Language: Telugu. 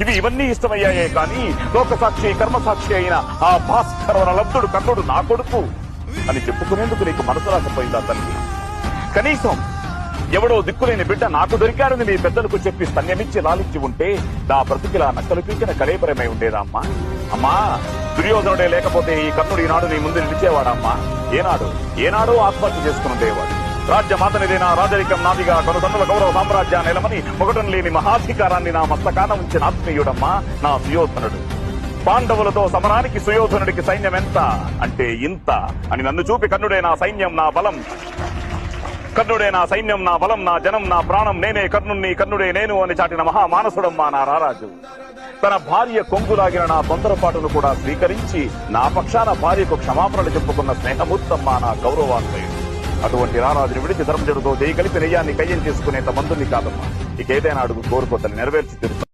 ఇవి ఇవన్నీ ఇష్టమయ్యాయే కానీ లోకసాక్షి కర్మసాక్షి అయిన ఆ భాస్కర లబ్ధుడు కన్నుడు నా కొడుకు అని చెప్పుకునేందుకు నీకు మనసు రాకపోయిందా తల్లి? కనీసం ఎవడో దిక్కులేని బిడ్డ నాకు దొరికాడని మీ పెద్దలకు చెప్పి స్తన్యమిచ్చి లాలించి ఉంటే నా బ్రతికిలా నక్కలు పీకిన కలేపరమై ఉండేదా అమ్మా? అమ్మా దుర్యోధనుడే లేకపోతే ఈ కర్ణుడు ఈనాడు నీ ముందు నిలిచేవాడమ్మా ఏనాడు ఏనాడో ఆత్మహత్య చేసుకుని ఉండేవాడు. రాజ్య రాజ్యమాతనిదేనా రాజరికం నాదిగా కొనుగొన్నుల గౌరవ సామ్రాజ్యాన్ని నిలమని మొగటం లేని మహాధికారాన్ని నా మస్తకాన ఉంచిన ఆత్మీయుడమ్మా నా సుయోధనుడు. పాండవులతో సమరానికి సుయోధనుడికి సైన్యం ఎంత అంటే ఇంత అని నన్ను చూపి కన్నుడే నా సైన్యం నా బలం. కర్ణుడే నా సైన్యం నా బలం నా జనం నా ప్రాణం నేనే కర్ణుణ్ణి కర్ణుడే నేను అని చాటిన మహామానసుడమ్మా నా రారాజు. తన భార్య కొంగులాగిన నా తొందరపాటును కూడా స్వీకరించి నా పక్షాన భార్యకు క్షమాపణలు చెప్పుకున్న స్నేహమూర్తమ్మా నా గౌరవాన్వయుడు. అటువంటి రారాజుని విడిచి ధర్మజుడితో జయ కలిపి నెయ్యాన్ని కయ్యం చేసుకునేంత మందుని కాదమ్మా. ఇకేదైనా అడుగు కోరుకోతని నెరవేర్చి తీరుతాను.